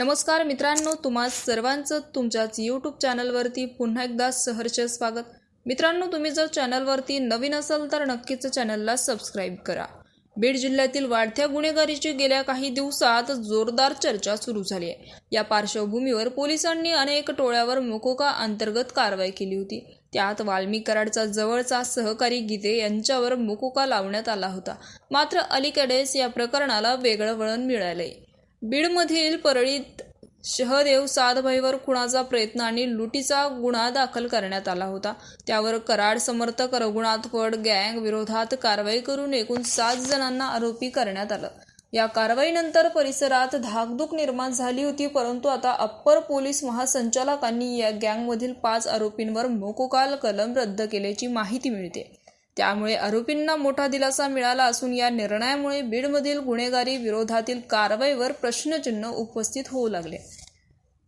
नमस्कार मित्रांनो तुम्हा सर्वांचं तुमच्याच यूट्यूब चॅनलवरती पुन्हा एकदा सहर्ष स्वागत. मित्रांनो तुम्ही जर चॅनलवरती नवीन असाल तर नक्कीच चॅनलला सबस्क्राईब करा. बीड जिल्ह्यातील वाढत्या गुन्हेगारीची गेल्या काही दिवसात जोरदार चर्चा सुरू झाली आहे. या पार्श्वभूमीवर पोलिसांनी अनेक टोळ्यावर मोकोका अंतर्गत कारवाई केली होती. त्यात वाल्मी कराडचा जवळचा सहकारी गीते यांच्यावर मोकोका लावण्यात आला होता. मात्र अलीकडेच या प्रकरणाला वेगळं वळण मिळालंय. बीडमधील परळीत शहदेव सातभाईवर खुणाचा प्रयत्न आणि लुटीचा गुन्हा दाखल करण्यात आला होता. त्यावर कराड समर्थक रघुनाथ फड गँग विरोधात कारवाई करून एकूण सात जणांना आरोपी करण्यात आलं. या कारवाईनंतर परिसरात धाकधूक निर्माण झाली होती परंतु आता अप्पर पोलीस महासंचालकांनी या गँगमधील पाच आरोपींवर मोकोकाल कलम रद्द केल्याची माहिती मिळते. त्यामुळे आरोपींना मोठा दिलासा मिळाला असून या निर्णयामुळे बीडमधील गुन्हेगारी विरोधातील कारवाईवर प्रश्नचिन्ह उपस्थित होऊ लागले.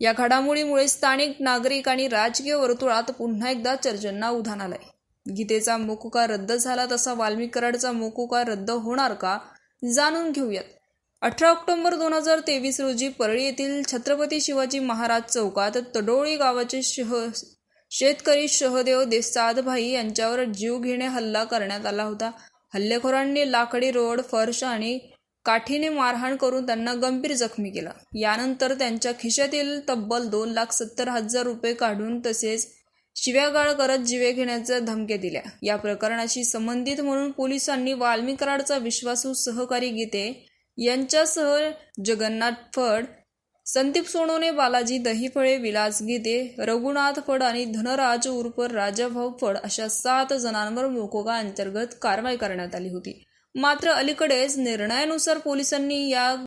या घडामोडीमुळे स्थानिक नागरिक आणि राजकीय वर्तुळात पुन्हा एकदा चर्चांना उधाण आलंय. गीतेचा मोकुका रद्द झाला तसा वाल्मी कराडचा मोकुका रद्द होणार का जाणून घेऊयात. अठरा ऑक्टोबर दोन हजार तेवीस रोजी परळी येथील छत्रपती शिवाजी महाराज चौकात तडोळी गावाचे शह शेतकरी शहदेव देसादभाई यांच्यावर जीव घेणे हल्ला करण्यात आला होता. हल्लेखोरांनी लाकडी रोड फर्श आणि काठीने मारहाण करून त्यांना गंभीर जखमी केला. यानंतर त्यांच्या खिशातील तब्बल दोन लाख सत्तर हजार रुपये काढून तसेच शिव्यागाळ करत जीवे घेण्याच्या धमक्या दिल्या. या प्रकरणाशी संबंधित म्हणून पोलिसांनी वाल्मी कराडचा विश्वासू सहकारी गीते यांच्यासह जगन्नाथ फड संदीप सोनोने बालाजी दहीफळे विलास गीते रघुनाथ फड आणि धनराज उर्फ राजाभाऊ फड अशा सात जणांवर मोकोगा अंतर्गत कारवाई करण्यात आली होती. मात्र अलीकडेच निर्णयानुसार पोलिसांनी या